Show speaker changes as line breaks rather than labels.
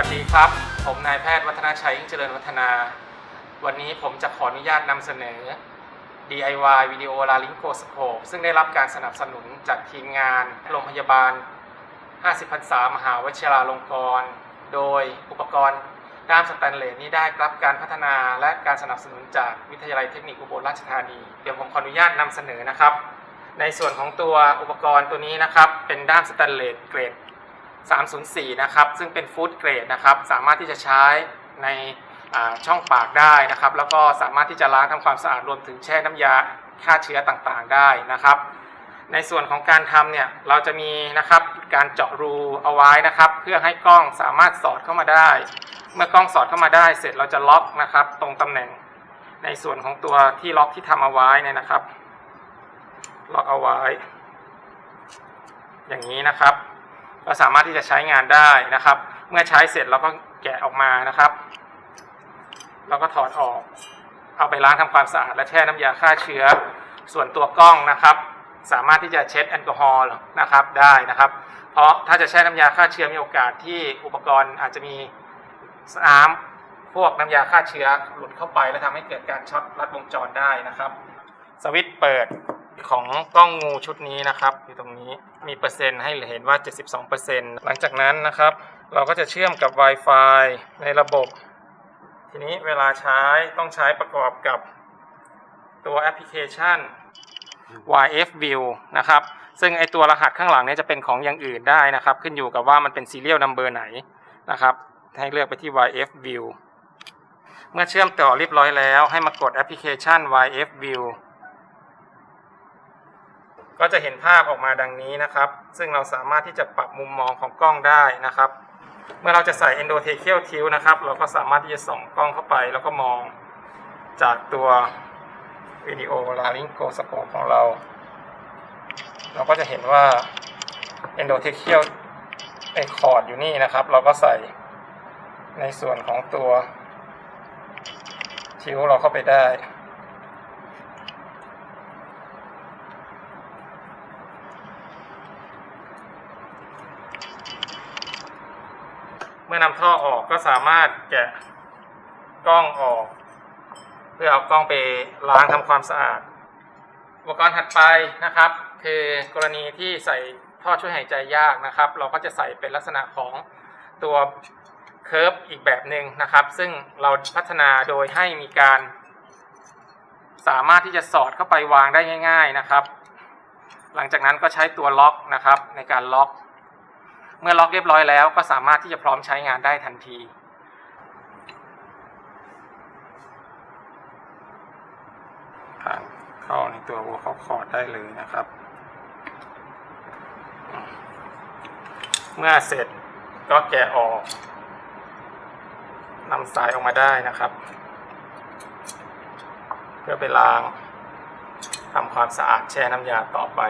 วัสดีครับ ผมนายแพทย์วัฒนาชัยยิ่งเจริญวัฒนา วันนี้ผมจะขออนุญาตนำเสนอ DIY วิดีโอลาลิงโกสโคปซึ่งได้รับการสนับสนุนจากทีมงานโรงพยาบาล 50พรรษามหาวชิราลงกรณ์โดยอุปกรณ์ด้ามสแตนเลสนี้ได้รับการพัฒนาและการสนับสนุนจากวิทยาลัยเทคนิคอุบลราชธานี เดี๋ยวผมขออนุญาตนำเสนอนะครับ ในส่วนของตัวอุปกรณ์ตัวนี้นะครับ เป็นด้ามสแตนเลสเกรด 304 นะครับ ซึ่งเป็นฟู้ดเกรดนะครับ สามารถที่จะใช้ในช่องปากได้นะครับ แล้วก็สามารถที่จะล้างทำความสะอาดรวมถึงแช่น้ำยาฆ่าเชื้อต่างๆได้นะครับ ในส่วนของการทำเนี่ยเราจะมีนะครับการเจาะรูเอาไว้นะครับ เพื่อให้กล้องสามารถสอดเข้ามาได้ เมื่อกล้องสอดเข้ามาได้ เสร็จเราจะล็อกนะครับ ตรงตำแหน่ง ในส่วนของตัวที่ล็อกที่ทำเอาไว้เนี่ยนะครับ ล็อกเอาไว้ อย่างนี้นะครับ ก็สามารถที่จะใช้งานได้นะครับ เมื่อใช้เสร็จเราก็แกะออกมานะครับแล้วก็ถอดออก เอาไปล้างทำความสะอาดและแช่น้ำยาฆ่าเชื้อ ส่วนตัวกล้องนะครับ สามารถที่จะเช็ดแอลกอฮอล์นะครับได้นะครับ เพราะถ้าจะแช่น้ำยาฆ่าเชื้อมีโอกาสที่อุปกรณ์อาจจะมีน้ำพวกน้ำยาฆ่าเชื้อหลุดเข้าไป และทำให้เกิดการช็อตลัดวงจรได้นะครับ สวิตช์เปิด ของกล้องงูชุดนี้นะครับอยู่ตรงนี้มีเปอร์เซ็นต์ให้เห็นว่า 72%หลังจากนั้นนะครับ เราก็จะเชื่อมกับ Wi-Fi ในระบบ ทีนี้เวลาใช้ต้องใช้ประกอบกับตัวแอปพลิเคชัน YF View นะครับ ซึ่งไอตัวรหัสข้างหลังนี้จะเป็นของอย่างอื่นได้นะครับ ขึ้นอยู่กับว่ามันเป็น serial number ไหนนะครับ ให้เลือกไปที่ YF View เมื่อเชื่อมต่อเรียบร้อยแล้ว ให้มากดแอปพลิเคชัน YF View ก็จะเห็นภาพออกมาดังนี้นะครับ ซึ่งเราสามารถที่จะปรับมุมมองของกล้องได้นะครับ เมื่อเราจะใส่ endotracheal tilt นะครับ เราก็สามารถที่จะส่องกล้องเข้าไป แล้วก็มองจากตัววิดีโอ laryngoscope ของเรา เราก็จะเห็นว่า endotracheal ไอคอร์ดอยู่นี่นะครับ เราก็ใส่ในส่วนของตัวทิวเราเข้าไปได้ เมื่อนำท่อออกก็สามารถแกะกล้องออก เพื่อเอากล้องไปล้างทำความสะอาด อุปกรณ์ถัดไปนะครับ คือกรณีที่ใส่ท่อช่วยหายใจยากนะครับ เราก็จะใส่เป็นลักษณะของตัวเคิร์ฟอีกแบบหนึ่งนะครับ ซึ่งเราพัฒนาโดยให้มีการ สามารถที่จะสอดเข้าไปวางได้ง่าย ๆนะครับ หลังจากนั้นก็ใช้ตัวล็อกนะครับในการล็อก เมื่อล็อกเรียบร้อยแล้วก็สามารถที่จะพร้อมใช้งานได้ทันที ผ่านเข้าในตัวหัวข้าคอร์ดได้เลยนะครับ เมื่อเสร็จก็แกะออกนำสายออกมาได้นะครับ เพื่อไปล้างทำความสะอาดแช่น้ำยาต่อไป